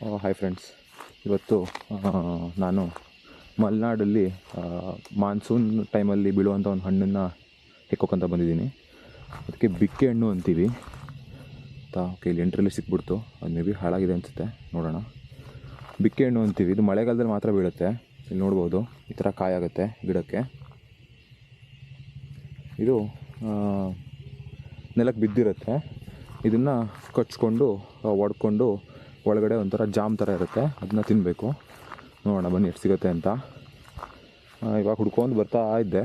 Hi friends ಇವತ್ತು ನಾನು ಮಲೆನಾಡಲ್ಲಿ ಮಾನ್ಸೂನ್ ಟೈಮಲ್ಲಿ ಬೀಳುವಂಥ ಒಂದು ಹಣ್ಣನ್ನು ಹೆಕ್ಕೋಕ್ಕಂತ ಬಂದಿದ್ದೀನಿ. ಅದಕ್ಕೆ ಬಿಕ್ಕೆ ಹಣ್ಣು ಅಂತೀವಿ. ತಾ ಓಕೆ ಇಲ್ಲಿ ಎಂಟ್ರಲ್ಲಿ ಸಿಕ್ಬಿಡ್ತು. ಅದು ಮೇ ಬಿ ಹಾಳಾಗಿದೆ ಅನಿಸುತ್ತೆ. ನೋಡೋಣ. ಬಿಕ್ಕೆ ಹಣ್ಣು ಅಂತೀವಿ. ಇದು ಮಳೆಗಾಲದಲ್ಲಿ ಮಾತ್ರ ಬೀಳುತ್ತೆ. ಇಲ್ಲಿ ನೋಡ್ಬೋದು. ಈ ಥರ ಕಾಯಾಗುತ್ತೆ ಗಿಡಕ್ಕೆ. ಇದು ನೆಲಕ್ಕೆ ಬಿದ್ದಿರುತ್ತೆ. ಇದನ್ನು ಕಚ್ಕೊಂಡು ಒಡ್ಕೊಂಡು ಒಳಗಡೆ ಒಂಥರ ಜಾಮ್ ಥರ ಇರುತ್ತೆ. ಅದನ್ನ ತಿನ್ನಬೇಕು ನೋಡೋಣ, ಬನ್ನಿ ಎಷ್ಟು ಸಿಗುತ್ತೆ ಅಂತ. ಇವಾಗ ಹುಡ್ಕೊಂಡು ಬರ್ತಾ ಇದ್ದೆ.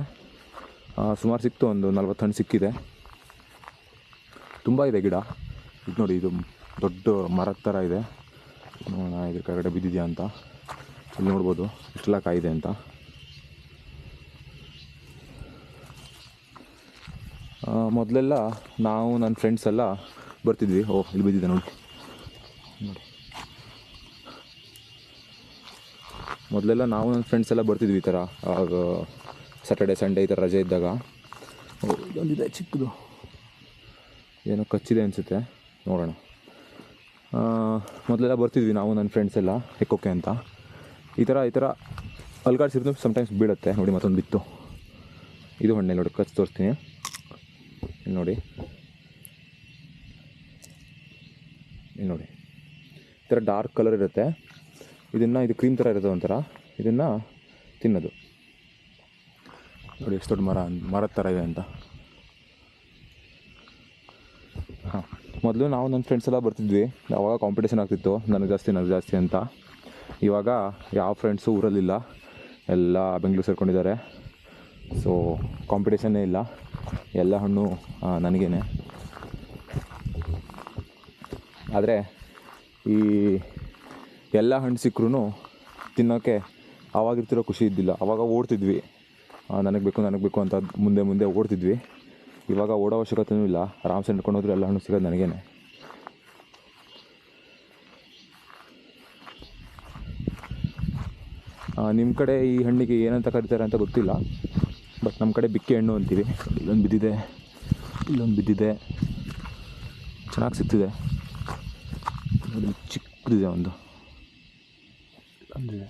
ಸುಮಾರು ಸಿಕ್ತು, ಒಂದು ನಲ್ವತ್ತು ಹಣ್ಣು ಸಿಕ್ಕಿದೆ. ತುಂಬ ಇದೆ ಗಿಡ. ಇದು ನೋಡಿ, ಇದು ದೊಡ್ಡ ಮರದ ಥರ ಇದೆ. ನೋಡೋಣ, ಇದ್ರ ಕೆಳಗಡೆ ಬಿದ್ದಿದೆಯಾ ಅಂತ. ಇಲ್ಲಿ ನೋಡ್ಬೋದು, ಇಷ್ಟೆಲ್ಲ ಕಾಯಿದೆ ಅಂತ. ಮೊದಲೆಲ್ಲ ನಾವು ನನ್ನ ಫ್ರೆಂಡ್ಸ್ ಎಲ್ಲ ಬರ್ತಿದ್ವಿ. ಓಹ್, ಇಲ್ಲಿ ಬಿದ್ದಿದೆ ನೋಡಿ. ನೋಡಿ. ಮೊದಲೆಲ್ಲ ನಾವು ನನ್ನ ಫ್ರೆಂಡ್ಸ್ ಎಲ್ಲ ಬರ್ತಿದ್ವಿ ಈ ಥರ. ಆಗ ಸ್ಯಾಟರ್ಡೆ ಸಂಡೇ ಈ ಥರ ರಜೆ ಇದ್ದಾಗ. ಇದೊಂದಿದೆ ಚಿಕ್ಕದು. ಏನೋ ಕಚ್ಚಿದೆ ಅನಿಸುತ್ತೆ. ನೋಡೋಣ. ಮೊದಲೆಲ್ಲ ಬರ್ತಿದ್ವಿ ನಾವು ನನ್ನ ಫ್ರೆಂಡ್ಸ್ ಎಲ್ಲ ಹೆಕ್ಕೋಕೆ ಅಂತ. ಈ ಥರ ಈ ಥರ ಅಲ್ಗಾಡ್ಸಿರೋದು ಸಮ್ಟೈಮ್ಸ್ ಬೀಳುತ್ತೆ. ನೋಡಿ, ಮತ್ತೊಂದು ಬಿತ್ತು. ಇದು ಹಣ್ಣೆ ನೋಡಿ, ಕಚ್ಚಿ ತೋರಿಸ್ತೀನಿ. ಇಲ್ಲಿ ನೋಡಿ. ಇಲ್ಲಿ ನೋಡಿ. ಈ ಥರ ಡಾರ್ಕ್ ಕಲರ್ ಇರುತ್ತೆ. ಇದನ್ನು ಇದು ಕ್ರೀಮ್ ಥರ ಇರುತ್ತೆ ಒಂಥರ. ಇದನ್ನು ತಿನ್ನೋದು. ನೋಡಿ ಎಷ್ಟು ದೊಡ್ಡ ಮರ, ಮರದ ಥರ ಇದೆ ಅಂತ. ಹಾಂ, ಮೊದಲು ನಾವು ನನ್ನ ಫ್ರೆಂಡ್ಸ್ ಎಲ್ಲ ಬರ್ತಿದ್ವಿ. ಅವಾಗ ಕಾಂಪಿಟೇಷನ್ ಆಗ್ತಿತ್ತು. ನನಗೆ ಜಾಸ್ತಿ ನನಗೆ ಜಾಸ್ತಿ ಅಂತ. ಇವಾಗ ಯಾವ ಫ್ರೆಂಡ್ಸು ಊರಲ್ಲಿಲ್ಲ. ಎಲ್ಲ ಬೆಂಗಳೂರು ಸೇರ್ಕೊಂಡಿದ್ದಾರೆ. ಸೊ ಕಾಂಪಿಟೇಷನ್ನೇ ಇಲ್ಲ. ಎಲ್ಲ ಹಣ್ಣು ನನಗೇನೆ. ಆದರೆ ಈ ಎಲ್ಲ ಹಣ್ಣು ಸಿಕ್ಕರೂ ತಿನ್ನೋಕ್ಕೆ ಆವಾಗಿರ್ತಿರೋ ಖುಷಿ ಇದ್ದಿಲ್ಲ. ಆವಾಗ ಓಡ್ತಿದ್ವಿ. ನನಗೆ ಬೇಕು ನನಗೆ ಬೇಕು ಅಂತ ಮುಂದೆ ಮುಂದೆ ಓಡ್ತಿದ್ವಿ. ಇವಾಗ ಓಡೋ ಅವಶ್ಯಕತೆಯೂ ಇಲ್ಲ. ಆರಾಮ್ಸೆ ನಡ್ಕೊಂಡು ಹೋದ್ರೆ ಎಲ್ಲ ಹಣ್ಣು ಸಿಗೋದು ನನಗೇನೆ. ನಿಮ್ಮ ಕಡೆ ಈ ಹಣ್ಣಿಗೆ ಏನಂತ ಕರೀತಾರೆ ಅಂತ ಗೊತ್ತಿಲ್ಲ. ಬಟ್ ನಮ್ಮ ಕಡೆ ಬಿಕ್ಕೆ ಹಣ್ಣು ಅಂತೀವಿ. ಇಲ್ಲೊಂದು ಬಿದ್ದಿದೆ. ಇಲ್ಲೊಂದು ಬಿದ್ದಿದೆ. ಚೆನ್ನಾಗಿ ಸಿಗ್ತಿದೆ. ನೋಡಿ ಚಿಕ್ಕದಿದೆ ಒಂದು ಒಂದಿದೆ